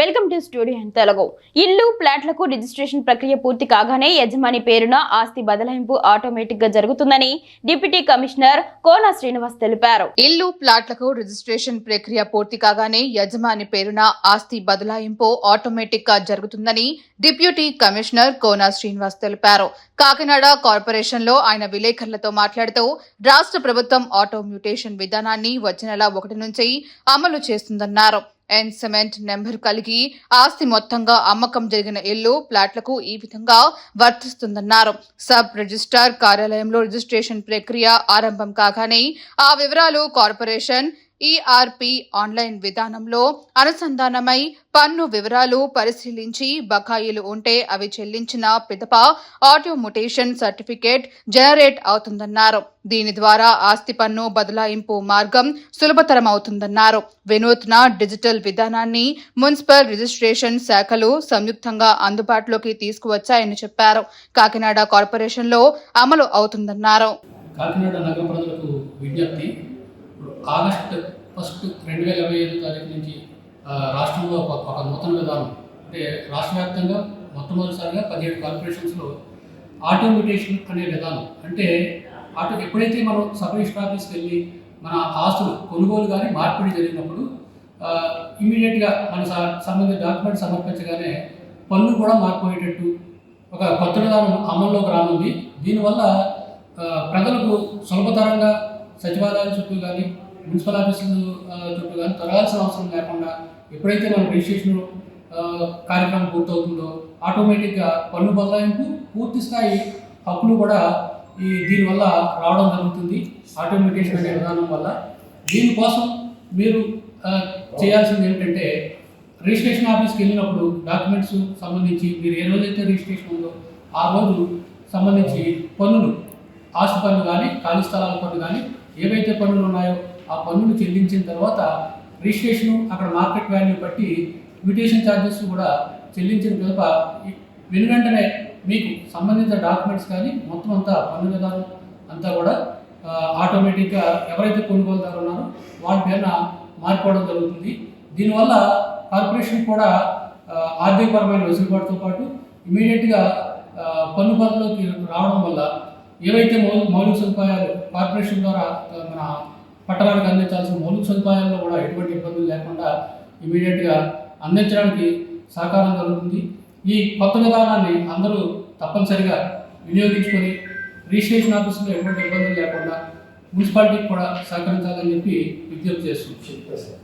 Welcome to studio in Telugu. ఇల్లు ప్లాట్లకు registration ప్రక్రియ పూర్తి కాగానే యజమాని పేరున ఆస్తి బదలాయింపు ఆటోమేటిక్గా జరుగుతుందని డిప్యూటీ కమిషనర్ కోన శ్రీనివాస్ తెలిపారు. ఇల్లు ప్లాట్లకు రిజిస్ట్రేషన్ ప్రక్రియ పూర్తి కాగానే యజమాని పేరున ఆస్తి బదలాయింపు ఆటోమేటిక్గా జరుగుతుందని డిప్యూటీ కమిషనర్ కోన శ్రీనివాస్ తెలిపారు. కాకినాడ కార్పొరేషన్లో ఆయన విలేకరులతో మాట్లాడుతూ రాష్ట్ర ప్రభుత్వం ఆటో మ్యూటేషన్ విధానాన్ని వచ్చే నెల ఒకటి నుంచి అమలు చేస్తుందన్నారు. అండ్ సిమెంట్ నెంబర్ కలిగి ఆస్తి మొత్తంగా అమ్మకం జరిగిన ఇల్లు ప్లాట్లకు ఈ విధంగా వర్తిస్తుందన్నారు. సబ్ రిజిస్టార్ కార్యాలయంలో రిజిస్ట్రేషన్ ప్రక్రియ ఆరంభం కాగానే ఆ వివరాలు కార్పొరేషన్ ఈఆర్పి ఆన్లైన్ విధానంలో అనుసంధానమై పన్ను వివరాలు పరిశీలించి బకాయిలు ఉంటే అవి చెల్లించిన పిదప ఆటోమొటేషన్ సర్టిఫికేట్ జనరేట్ అవుతుందన్నారు. దీని ద్వారా ఆస్తి పన్ను బదలాయింపు మార్గం సులభతరం అవుతుందన్నారు వినూత్న డిజిటల్ విధానాన్ని మున్సిపల్ రిజిస్ట్రేషన్ శాఖలు సంయుక్తంగా అందుబాటులోకి తీసుకువచ్చాయని చెప్పారు. కాకినాడ కార్పొరేషన్లో అమలు అవుతుందన్నారు. కాకినాడ నగర ప్రజలకు విజ్ఞప్తి ఆగస్ట్ ఫస్ట్ రెండు వేల ఇరవై ఐదు తారీఖు నుంచి రాష్ట్రంలో ఒక ఒక నూతన విధానం అంటే రాష్ట్ర వ్యాప్తంగా మొట్టమొదటిసారిగా పదిహేడు కార్పొరేషన్స్లో ఆటోమిటేషన్ అనే విధానం. అంటే ఆటో ఎప్పుడైతే మనం సబ్ రిజిస్టర్ ఆఫీస్కి వెళ్ళి మన ఆస్తులు కొనుగోలు కానీ మార్పిడి జరిగినప్పుడు ఇమీడియట్గా మన సంబంధిత డాక్యుమెంట్ సమర్పించగానే పన్ను కూడా మారిపోయేటట్టు ఒక కొత్త విధానం అమల్లోకి రానుంది. దీనివల్ల ప్రజలకు సులభతరంగా సచివాలయాల చుట్టూ కానీ మున్సిపల్ ఆఫీసులు చుట్టూ కానీ తొలగాల్సిన అవసరం లేకుండా ఎప్పుడైతే మన రిజిస్ట్రేషన్ కార్యక్రమం పూర్తవుతుందో ఆటోమేటిక్గా పన్ను బదలాయింపు పూర్తి స్థాయి హక్కులు కూడా ఈ దీనివల్ల రావడం జరుగుతుంది. ఆటోమేటేషన్ అనే విధానం వల్ల. దీనికోసం మీరు చేయాల్సింది ఏంటంటే రిజిస్ట్రేషన్ ఆఫీస్కి వెళ్ళినప్పుడు డాక్యుమెంట్స్ సంబంధించి మీరు ఏ రోజైతే రిజిస్ట్రేషన్ ఉందో ఆ రోజు సంబంధించి పన్నులు ఆస్తి పన్ను కానీ ఖాళీ స్థలాల పన్ను కానీ ఏవైతే పన్నులు ఉన్నాయో ఆ పన్నులు చెల్లించిన తర్వాత రిజిస్ట్రేషన్ అక్కడ మార్కెట్ వాల్యూ బట్టి మ్యూటేషన్ ఛార్జెస్ కూడా చెల్లించిన పిదప వెను వెంటనే మీకు సంబంధిత డాక్యుమెంట్స్ కానీ మొత్తం అంతా పన్ను విధానం అంతా కూడా ఆటోమేటిక్గా ఎవరైతే కొనుగోలుదారు ఉన్నారో వాళ్ళ పేరున మారిపోవడం జరుగుతుంది. దీనివల్ల కార్పొరేషన్ కూడా ఆర్థికపరమైన వెసులుబాటుతో పాటు ఇమీడియట్గా పన్ను పనుల్లోకి రావడం వల్ల ఏవైతే మౌలిక మౌలిక సదుపాయాలు కార్పొరేషన్ ద్వారా మన పట్టణానికి అందించాల్సిన మౌలిక సదుపాయాల్లో కూడా ఎటువంటి ఇబ్బందులు లేకుండా ఇమీడియట్గా అందించడానికి సహకారం కలుగుతుంది. ఈ కొత్త విధానాన్ని అందరూ తప్పనిసరిగా వినియోగించుకొని రిజిస్ట్రేషన్ ఆఫీసులో ఎటువంటి ఇబ్బందులు లేకుండా మున్సిపాలిటీకి కూడా సహకరించాలని చెప్పి విజ్ఞప్తి చేస్తున్నాం.